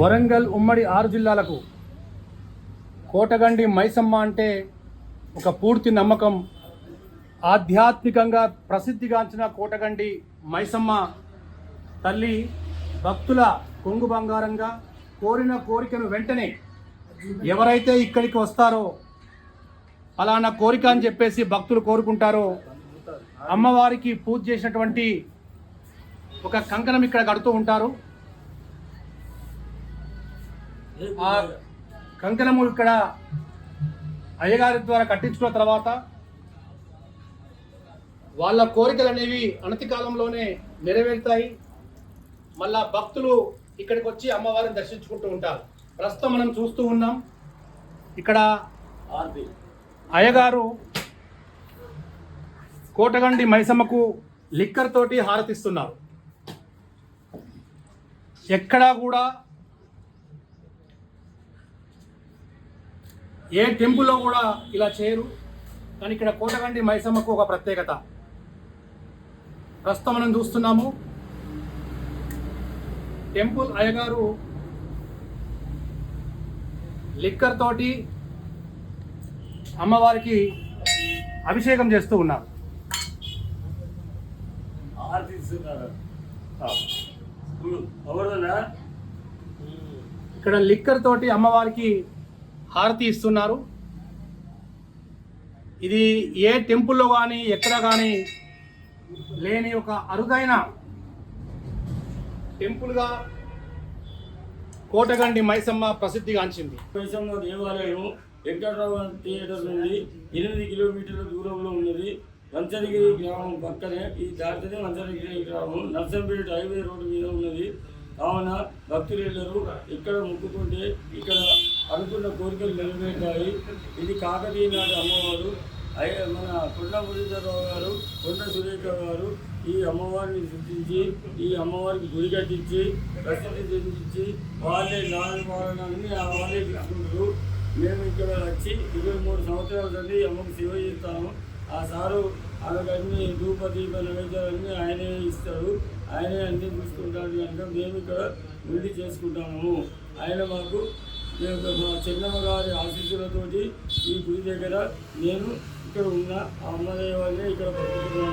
వరంగల్ ఉమ్మడి ఆరు జిల్లాలకు కోటగండి మైసమ్మ అంటే ఒక పూర్తి నమ్మకం. ఆధ్యాత్మికంగా ప్రసిద్ధిగాంచిన కోటగండి మైసమ్మ తల్లి భక్తుల కొంగు బంగారంగా కోరిన కోరికను వెంటనే ఎవరైతే ఇక్కడికి వస్తారో అలానా కోరిక అని చెప్పేసి భక్తులు కోరుకుంటారో అమ్మవారికి పూజ చేసినటువంటి ఒక కంకణం ఇక్కడ కడుతూ ఉంటారు. ఆ కంకణము ఇక్కడ అయ్యగారి ద్వారా కట్టించుకున్న తర్వాత వాళ్ళ కోరికలు అనేవి అనతి కాలంలోనే నెరవేరుతాయి. మళ్ళా భక్తులు ఇక్కడికి వచ్చి అమ్మవారిని దర్శించుకుంటూ ఉంటారు. ప్రస్తుతం మనం చూస్తూ ఉన్నాం. ఇక్కడ అయ్యగారు కోటగండి మైసమ్మకు లిక్కర్ తోటి హారతిస్తున్నారు. ఎక్కడా కూడా ఏ టెంపుల్లో కూడా ఇలా చేయరు. కానీ ఇక్కడ కోటగండి మైసమ్మకు ఒక ప్రత్యేకత. ప్రస్తుతం మనం చూస్తున్నాము టెంపుల్ అయ్యగారు లిక్కర్ తోటి అమ్మవారికి అభిషేకం చేస్తూ ఉన్నారు. ఇక్కడ లిక్కర్ తోటి అమ్మవారికి హారతి ఇస్తున్నారు. ఇది ఏ టెంపుల్లో కానీ ఎక్కడ కానీ లేని ఒక అరుదైన టెంపుల్గా కోటగండి మైసమ్మ ప్రసిద్ధిగాంచింది మైసమ్మ దేవాలయం వెంకటరావు థియేటర్ నుండి ఎనిమిది కిలోమీటర్ల దూరంలో ఉన్నది. మంచనగిరి గ్రామం పక్కనే ఈ దాటితే మంచనగిరి గ్రామం. నర్సంపేట హైవే రోడ్డు మీద ఉన్నది. కావున భక్తులందరూ ఇక్కడ ముక్కుకుంటే ఇక్కడ అనుకున్న కోరికలు నెరవేరుతాయి. ఇది కాకతీయ నాటి అమ్మవారు అయ్యే మన కొండ మురళీధరరావు గారు కొండ సురేఖ గారు ఈ అమ్మవారిని సృష్టించి ఈ అమ్మవారికి గుడి కట్టించి ప్రసిద్ధి చెందించి వాళ్ళే నాలుగు ఆ వాళ్ళే తీసుకుంటారు. మేము ఇక్కడ వచ్చి ఇరవై మూడు సంవత్సరాల నుండి అమ్మకు సేవ చేస్తాము. ఆ సారు ఆమెకు అన్ని ధూప దీప నైవేద్యాలన్నీ ఆయనే ఇస్తారు. ఆయనే అన్ని చూసుకుంటాడు కనుక మేము ఇక్కడ ఉండి చేసుకుంటాము. ఆయన మాకు మా చిన్నమ్మ గారి ఆశీస్సులతోటి ఈ గుడి దగ్గర నేను ఇక్కడ ఉన్న అమ్మదయ్య వాళ్ళే ఇక్కడ పట్టుకున్నాను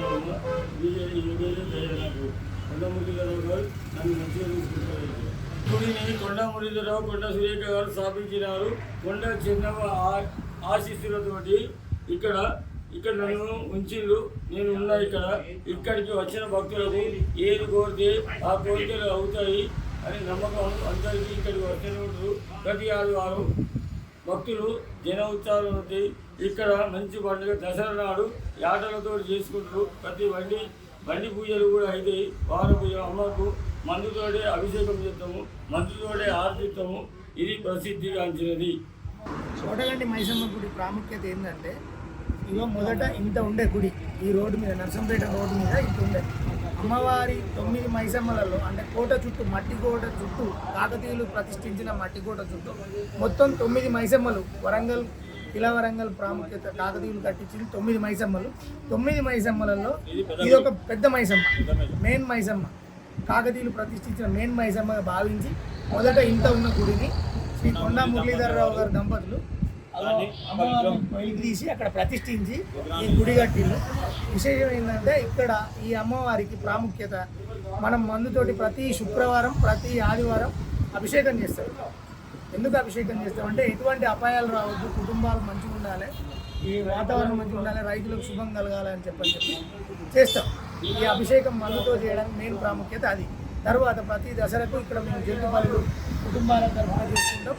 నాకు. కొండమురళీధరరావు గారు నన్ను మంచిగా చూసుకుంటారు. గుడిని కొండ మురళీధరరావు కొండ సురేఖ గారు స్థాపించినారు. కొండ చిన్నమ్మ ఆ- ఆశీస్సులతోటి ఇక్కడ ఇక్కడ నన్ను ఉంచిళ్ళు. నేను ఉన్నా ఇక్కడ. ఇక్కడికి వచ్చిన భక్తులకు ఏది కోరితే ఆ కోరికలు అవుతాయి అని నమ్మకం అందరికీ ఇక్కడికి వచ్చిన ప్రతి ఆదివారం భక్తులు జన ఉత్సవాలు ఉంటాయి ఇక్కడ మంచి పండుగ దసరా నాడు యాటలతో చేసుకుంటారు ప్రతి బండి బండి పూజలు కూడా అవుతాయి వార పూజ అమ్మకు మందుతోడే అభిషేకం చేస్తాము మందుతోడే ఆర్జిస్తాము. ఇది ప్రసిద్ధిగాంచినది. చూడగండి మైసమ్మ గుడి ప్రాముఖ్యత ఏంటంటే ఇగో మొదట ఇంత ఉండే గుడి. ఈ రోడ్డు మీద నర్సంపేట రోడ్డు మీద ఇంత ఉండే. అమ్మవారి తొమ్మిది మైసమ్మలలో అంటే కోట చుట్టూ మట్టి కోట చుట్టూ కాకతీయులు ప్రతిష్ఠించిన మట్టి కోట చుట్టూ మొత్తం తొమ్మిది మైసమ్మలు వరంగల్ ఇలా వరంగల్ ప్రాముఖ్యత కాకతీయులు కట్టించిన తొమ్మిది మైసమ్మలు. తొమ్మిది మైసమ్మలలో ఇది ఒక పెద్ద మైసమ్మ మెయిన్ మైసమ్మ. కాకతీయులు ప్రతిష్ఠించిన మెయిన్ మైసమ్మగా భావించి మొదట ఇంత ఉన్న గుడిని శ్రీ కొండా మురళీధరరావు గారు దంపతులు అమ్మవారిని తీసి అక్కడ ప్రతిష్ఠించి ఈ గుడి కట్టిల్లు విశేషం ఏంటంటే ఇక్కడ ఈ అమ్మవారికి ప్రాముఖ్యత. మనం మందుతోటి ప్రతి శుక్రవారం ప్రతి ఆదివారం అభిషేకం చేస్తారు ఎందుకు అభిషేకం చేస్తామంటే ఎటువంటి అపాయాలు రావద్దు కుటుంబాలు మంచిగా ఉండాలి ఈ వాతావరణం మంచిగా ఉండాలి రైతులకు శుభం కలగాలి అని చెప్పని చెప్పి చేస్తాం. ఈ అభిషేకం మందుతో చేయడానికి మెయిన్ ప్రాముఖ్యత అది. తర్వాత ప్రతి దసరకు ఇక్కడ మేము జంతుపల్లు కుటుంబాల తరఫున చేసుకుంటాం.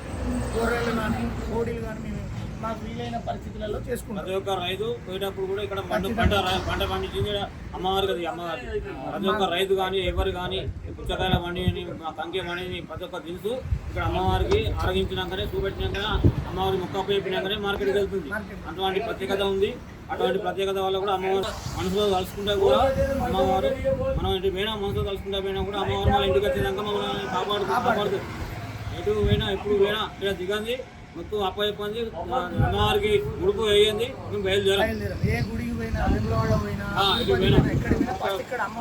గొర్రెలు కానీ కోడిలు కానీ మేము మాకు వీలైన పరిస్థితులలో చేసుకుంటాం ప్రతి ఒక్క రైతు పోయేటప్పుడు కూడా ఇక్కడ పంట పంట పంట పండించింది అమ్మవారు కదా అమ్మవారి. ప్రతి ఒక్క రైతు కానీ ఎవరు కానీ పుచ్చకాయల మండిని మా కంకి మండిని ప్రతి ఒక్క దినుసు ఇక్కడ అమ్మవారికి ఆరగించినాకనే చూపెట్టినాకనే అమ్మవారి మొక్క చెప్పినాకనే మార్కెట్కి వెళ్తుంది. అటువంటి ప్రత్యేకత ఉంది. అటువంటి ప్రత్యేకత వల్ల కూడా అమ్మవారు మనసులో కలుసుకుంటే కూడా అమ్మవారు మనం ఇంటి పోయినా మనసులో కలుసుకుంటే పోయినా కూడా అమ్మవారు మన ఇంటికి వచ్చినాక మమ్మల్ని కాపాడు కాపాడుతుంది ఎటు పోయినా ఎప్పుడు పోయినా ఇక్కడ దిగంది మొత్తం అప్పచెప్పంది అమ్మవారికి ఉడుపు వేయండి మేము బయలుదేరాం. గుడికి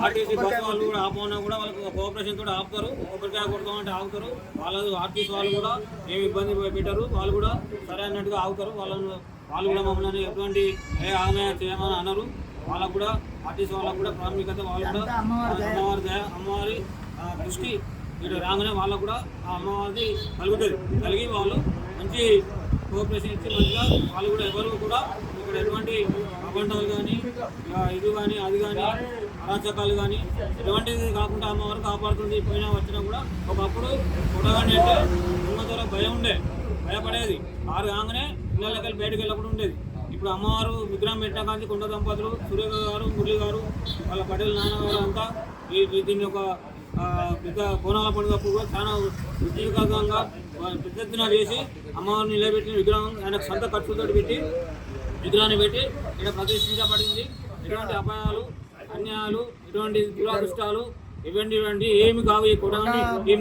ఆర్టీసీ బస్ కొబ్బరికాయ వాళ్ళు కూడా ఆపమన్నా కూడా వాళ్ళకి కోఆపరేషన్ తోటి ఆపుతారు. కొబ్బరికాయ కొడతామంటే ఆగుతారు వాళ్ళ ఆర్టీసీ వాళ్ళు కూడా ఏమి ఇబ్బంది పెట్టారు. వాళ్ళు కూడా సరే అన్నట్టుగా ఆగుతారు వాళ్ళను వాళ్ళు కూడా మమ్మల్ని ఎటువంటి ఏ ఆమె చేయమని అన్నారు వాళ్ళకు కూడా ఆర్టీసీ వాళ్ళకు కూడా ప్రాముఖ్యత వాళ్ళు కూడా అమ్మవారి. అమ్మవారి దృష్టి ఇటు రాగానే వాళ్ళకు కూడా ఆ అమ్మవారిది కలుగుతుంది. కలిగి వాళ్ళు మంచి కోఆపరేషన్ ఇచ్చి మంచిగా వాళ్ళు కూడా ఎవరు కూడా ఇక్కడ ఎటువంటి అబండాలు కానీ ఇది కానీ అది కానీ అరాచకాలు కానీ ఎటువంటిది కాకుండా అమ్మవారు కాపాడుతుంది పోయినా వచ్చినా కూడా ఒకప్పుడు చూడగానే అంటే ఉన్నతర భయం ఉండే భయపడేది. ఆరు కాగానే పిల్లలకి వెళ్ళి బయటకు వెళ్ళకుండా ఉండేది. ఇప్పుడు అమ్మవారు విగ్రహం పెట్టిన కానీ కొండ దంపతులు సురేఖ గారు మురళి గారు వాళ్ళ పటేల్ నాన్నగారు అంతా ఈ ఈ దీని యొక్క పెద్ద బోనాల పండుగ కూడా చాలా ఉద్యోగంగా పెద్ద ఎత్తున చేసి అమ్మవారిని నిలబెట్టిన విగ్రహం ఆయన సొంత ఖర్చుతో పెట్టి విగ్రహాన్ని పెట్టి ఇక్కడ ప్రతిష్ఠించబడింది ఎటువంటి అపాయాలు అన్యాయాలు ఎటువంటి దురాదృష్టాలు ఇవ్వండి ఇవ్వండి ఏమి కావు ఈ కూడా ఈ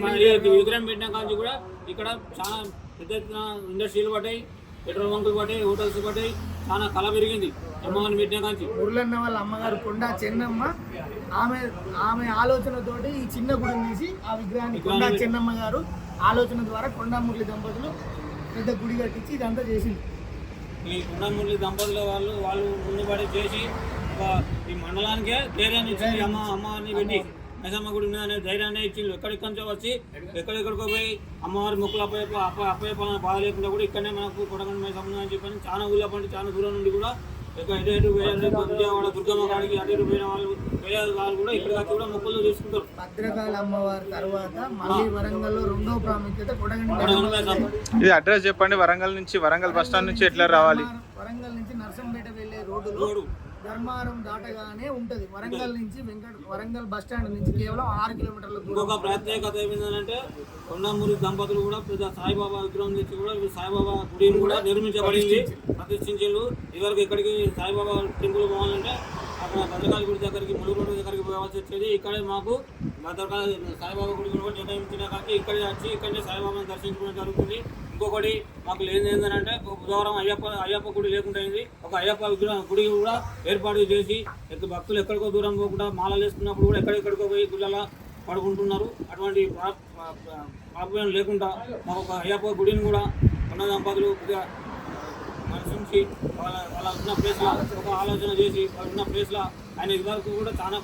ఈ విగ్రహం పెట్టిన కాంచి కూడా ఇక్కడ చాలా పెద్ద ఎత్తున ఇండస్ట్రీలు పడ్డాయి. పెట్రోల్ బంకులు పడ్డాయి హోటల్స్ పడ్డాయి చాలా కళ పెరిగింది. అమ్మవారిని పెట్టిన కాంచి. మురళన్న వాళ్ళ అమ్మగారు కొండ చెన్నమ్మ ఆమె ఆమె ఆలోచనతోటి ఈ చిన్న గుడిని తీసి ఆ విగ్రహాన్ని కొండ చెన్నమ్మ గారు ఆలోచన ద్వారా కొండ మురళి దంపతులు పెద్ద గుడి కట్టించి ఇదంతా చేసింది. ఈ కొండమురళి దంపతుల వాళ్ళు వాళ్ళు ముందుపడి చేసి ఒక ఈ మండలానికే ధైర్యాన్ని ఇచ్చింది అమ్మ అమ్మవారిని పెట్టి. నైసమ్మ గుడి ధైర్యాన్ని ఇచ్చింది ఎక్కడికి నుంచో వచ్చి ఎక్కడెక్కడికో పోయి అమ్మవారి మొక్కులు అప్పయ్య అప్ప అప్పయ్యపాలన బాధ లేకుండా కూడా ఇక్కడనే మనకు కొడగండి మైసమ్మ అని చెప్పని చాలా ఊళ్ళో పండి చాలా దూరం నుండి కూడా ఇక ఇటు ఇటు వేయాలి విజయవాడ దుర్గమ్మ కాడికి అటు ఇటు పోయిన వాళ్ళు వేయాలి వాళ్ళు కూడా ఇక్కడికి వచ్చి కూడా మొక్కులు తీసుకుంటారు. భద్రకాళ అమ్మవారి తర్వాత మళ్ళీ వరంగల్లో రెండో ప్రాముఖ్యత కొడగండి కొడగండి మైసమ్మ ఇది అడ్రస్ చెప్పండి. వరంగల్ నుంచి వరంగల్ బస్ స్టాండ్ నుంచి ఎట్లా రావాలి? నర్సంపేట వెళ్ళే రోడ్డు. ధర్మారం దాటగానే ఉంటది. వరంగల్ నుంచి వెంకట వరంగల్ బస్ స్టాండ్ నుంచి కేవలం ఆరు కిలోమీటర్ల ఇంకొక ప్రత్యేకత ఏమిందంటే కొండమూరి దంపతులు కూడా పెద్ద సాయిబాబా విగ్రహం తెచ్చి కూడా సాయిబాబా గుడిని కూడా నిర్మించబడింది ప్రతిష్ఠించారు ఇదివరకు ఇక్కడికి సాయిబాబా టెంపుల్ పోవాలంటే అక్కడ భద్రకాళి గుడి దగ్గరికి ములుగు రోడ్డు దగ్గరికి పోవాల్సి వచ్చేది. ఇక్కడే మాకు భద్రకాళి సాయిబాబా గుడి కూడా నిర్ణయించిన కాబట్టి ఇక్కడే వచ్చి ఇక్కడనే సాయిబాబాను దర్శించుకోవడం జరుగుతుంది. ఇంకొకటి మాకు లేని ఏంటంటే బుధవారం అయ్యప్ప అయ్యప్ప గుడి లేకుండా అయింది. ఒక అయ్యప్ప విగ్రహం గుడి కూడా ఏర్పాటు చేసి భక్తులు ఎక్కడికో దూరం పోకుండా మాలలు వేసుకున్నప్పుడు కూడా ఎక్కడెక్కడికో పోయి గుళ్ళలా పడుకుంటున్నారు. అటువంటి ప్రా- ప్రాబ్లం లేకుండా మాకు ఒక అయ్యప్ప గుడిని కూడా ఉన్న దంపతులు చూసి వాళ్ళ వాళ్ళ ఉన్న ప్లేస్లో ఒక ఆలోచన చేసి వాళ్ళ ఉన్న ప్లేస్లో ఆయన ఇదివరకు కూడా చాలా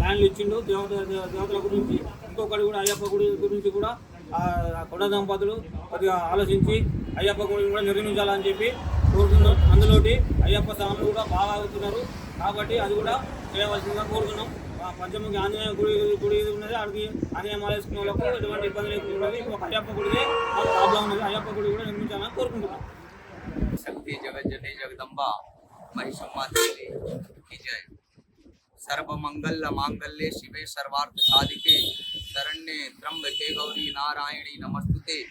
ల్యాండ్లు ఇచ్చిండు. దేవత దేవతల గురించి ఇంకొకటి కూడా అయ్యప్ప గుడి గురించి కూడా కొండ దంపతులు కొద్దిగా ఆలోచించి అయ్యప్ప గుడిని కూడా నిర్మించాలని చెప్పి కోరుతున్నాం అందులోటి అయ్యప్ప స్వాములు కూడా బాగా అవుతున్నారు కాబట్టి అది కూడా చేయవలసిందిగా కోరుతున్నాం పంచముఖి ఆంజనేయ గుడి గుడి ఉన్నది. అడిగి ఆంజనేయ మాల వేసుకునే వాళ్ళకు ఎటువంటి ఇబ్బంది లేకుండా ఉన్నది. ఇంకొక అయ్యప్ప గుడిదే ప్రాబ్లం ఉన్నది. అయ్యప్ప గుడి కూడా నిర్మించాలని కోరుకుంటున్నాం. शक्ति जगत जननी जगदम्बा महिषम्मा देवी की जय। सर्व मंगल मांगल्ये शिवे सर्वार्थ साधिके शरण्ये त्र्यंबके गौरी नारायणी नमस्तुते।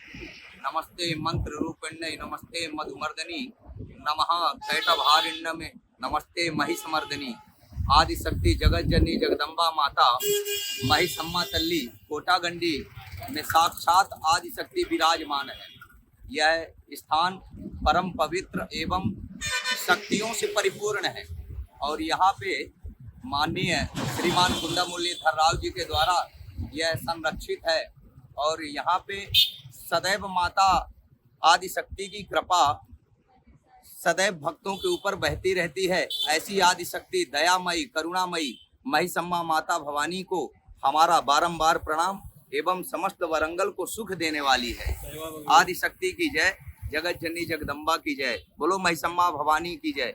नमस्ते मंत्र रूपिण्य नमस्ते मधुमर्दनी। नमः कैटभारिण्य में नमस्ते महिषमर्दनी। आदि शक्ति जगत जननी जगदम्बा माता, महिषम्मा तल्ली, कोटागंडी, में साक्षात आदि शक्ति विराजमान है। यह स्थान परम पवित्र एवं शक्तियों से परिपूर्ण है। और यहाँ पे माननीय श्रीमान कुंदा मुरलीधर जी के द्वारा यह संरक्षित है। और यहाँ पे सदैव माता आदि शक्ति की कृपा सदैव भक्तों के ऊपर बहती रहती है। ऐसी आदि शक्ति दयामयी, करुणामयी महिषम्मा माता भवानी को हमारा बारंबार प्रणाम एवं समस्त वरंगल को सुख देने वाली है। आदि शक्ति की जय। जगत जननी जगदम्बा की जय। बोलो महिषम्मा भवानी की जय।